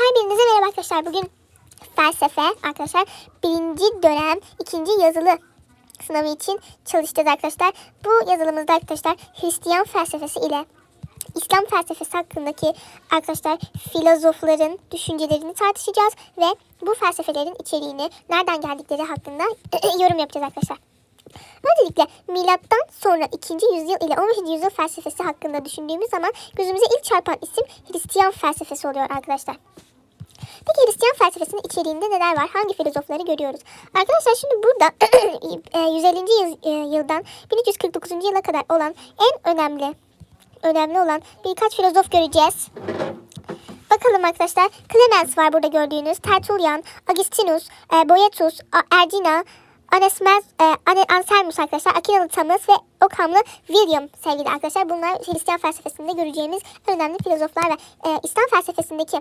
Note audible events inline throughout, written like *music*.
Her birinize merhaba arkadaşlar. Bugün felsefe arkadaşlar birinci dönem ikinci yazılı sınavı için çalışacağız arkadaşlar. Bu yazılımızda arkadaşlar Hristiyan felsefesi ile İslam felsefesi hakkındaki arkadaşlar filozofların düşüncelerini tartışacağız ve bu felsefelerin içeriğini nereden geldikleri hakkında *clears throat* yorum yapacağız arkadaşlar. Öncelikle milattan sonra 2. yüzyıl ile 15. yüzyıl felsefesi hakkında düşündüğümüz zaman gözümüze ilk çarpan isim Hristiyan felsefesi oluyor arkadaşlar. Peki Hristiyan felsefesinin içeriğinde neler var? Hangi filozofları görüyoruz? Arkadaşlar şimdi burada *clears throat* e, 150. Yıl, e, yıldan 1349. yıla kadar olan en önemli önemli olan birkaç filozof göreceğiz. Bakalım arkadaşlar. Clemens var burada gördüğünüz. Tertullian, Augustinus, e, Boetus, A- Ergina, Anesmes, e, Anselmus arkadaşlar. Aquinalı Thomas ve Ockham'lı William sevgili arkadaşlar. Bunlar Hristiyan felsefesinde göreceğimiz önemli filozoflar ve e, İslam felsefesindeki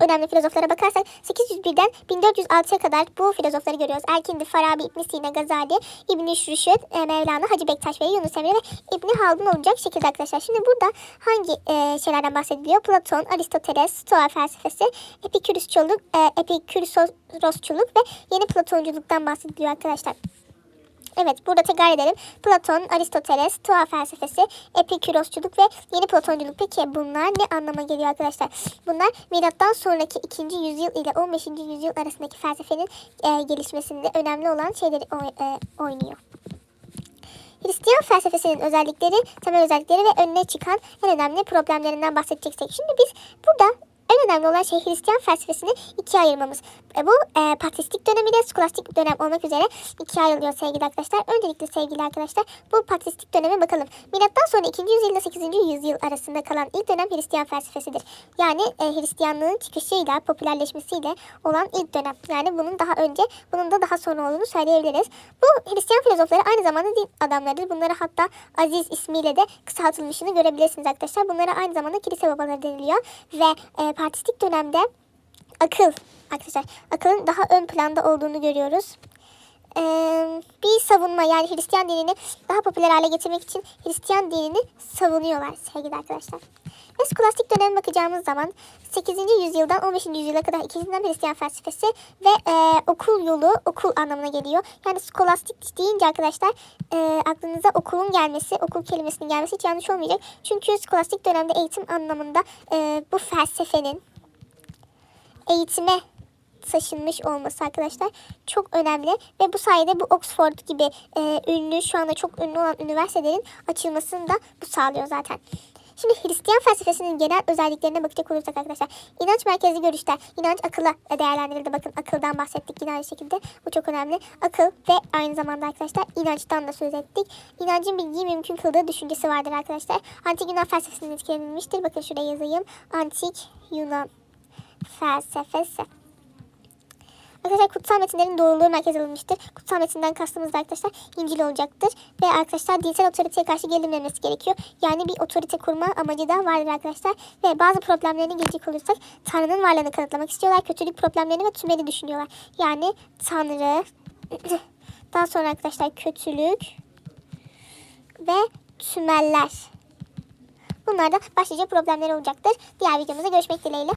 önemli filozoflara bakarsak 801'den 1406'ya kadar bu filozofları görüyoruz. Erkindi, Farabi, İbn Sina, Gazali, İbn Rüşd, e, Mevlana, Hacı Bektaş ve Yunus Emre ve İbn Haldun olacak şekilde arkadaşlar. Şimdi burada hangi e, şeylerden bahsediliyor? Platon, Aristoteles, Stoa felsefesi, Epikürüsçuluk, e, Epikürosçuluk ve yeni Platonculuktan bahsediliyor arkadaşlar. Evet burada tekrar edelim. Platon, Aristoteles, Stoa felsefesi, Epikürosçuluk ve yeni Platonculuk. Peki bunlar ne anlama geliyor arkadaşlar? Bunlar milattan sonraki 2. yüzyıl ile 15. yüzyıl arasındaki felsefenin e, gelişmesinde önemli olan şeyleri oy- e, oynuyor. Hristiyan felsefesinin özellikleri, temel özellikleri ve önüne çıkan en önemli problemlerinden bahsedeceksek. Şimdi biz burada en önemli olan şey Hristiyan felsefesini ikiye ayırmamız. E, bu e, patristik dönemi de skolastik dönem olmak üzere ikiye ayrılıyor sevgili arkadaşlar. Öncelikle sevgili arkadaşlar bu patristik döneme bakalım. Milattan sonra 2. yüzyıl ile 8. yüzyıl arasında kalan ilk dönem Hristiyan felsefesidir. Yani e, Hristiyanlığın çıkışıyla, popülerleşmesiyle olan ilk dönem. Yani bunun daha önce, bunun da daha sonra olduğunu söyleyebiliriz. Bu Hristiyan filozofları aynı zamanda din adamlarıdır. Bunlara hatta Aziz ismiyle de kısaltılmışını görebilirsiniz arkadaşlar. Bunlara aynı zamanda kilise babaları deniliyor. Ve e, patristik dönemde akıl arkadaşlar akılın daha ön planda olduğunu görüyoruz. Ee, bir savunma yani Hristiyan dinini daha popüler hale getirmek için Hristiyan dinini savunuyorlar sevgili arkadaşlar. Skolastik döneme bakacağımız zaman 8. yüzyıldan 15. yüzyıla kadar ikincinden Hristiyan felsefesi ve e, okul yolu okul anlamına geliyor. Yani skolastik deyince arkadaşlar e, aklınıza okulun gelmesi, okul kelimesinin gelmesi hiç yanlış olmayacak. Çünkü skolastik dönemde eğitim anlamında e, bu felsefenin eğitime taşınmış olması arkadaşlar çok önemli ve bu sayede bu Oxford gibi e, ünlü şu anda çok ünlü olan üniversitelerin açılmasını da bu sağlıyor zaten. Şimdi Hristiyan felsefesinin genel özelliklerine bakacak olursak arkadaşlar. inanç merkezli görüşler, inanç akılla değerlendirildi. Bakın akıldan bahsettik yine aynı şekilde. Bu çok önemli. Akıl ve aynı zamanda arkadaşlar inançtan da söz ettik. İnancın bilgiyi mümkün kıldığı düşüncesi vardır arkadaşlar. Antik Yunan felsefesinden etkilenilmiştir. Bakın şuraya yazayım. Antik Yunan felsefesi. Arkadaşlar kutsal metinlerin doğruluğu merkez alınmıştır. Kutsal metinden kastımız da arkadaşlar İncil olacaktır. Ve arkadaşlar dinsel otoriteye karşı gelinmemesi gerekiyor. Yani bir otorite kurma amacı da vardır arkadaşlar. Ve bazı problemlerine gelecek olursak Tanrı'nın varlığını kanıtlamak istiyorlar. Kötülük problemlerini ve tümeni düşünüyorlar. Yani Tanrı, *clears throat* daha sonra arkadaşlar kötülük ve tümeller. Bunlarda başlıca problemleri olacaktır. Diğer videomuzda görüşmek dileğiyle.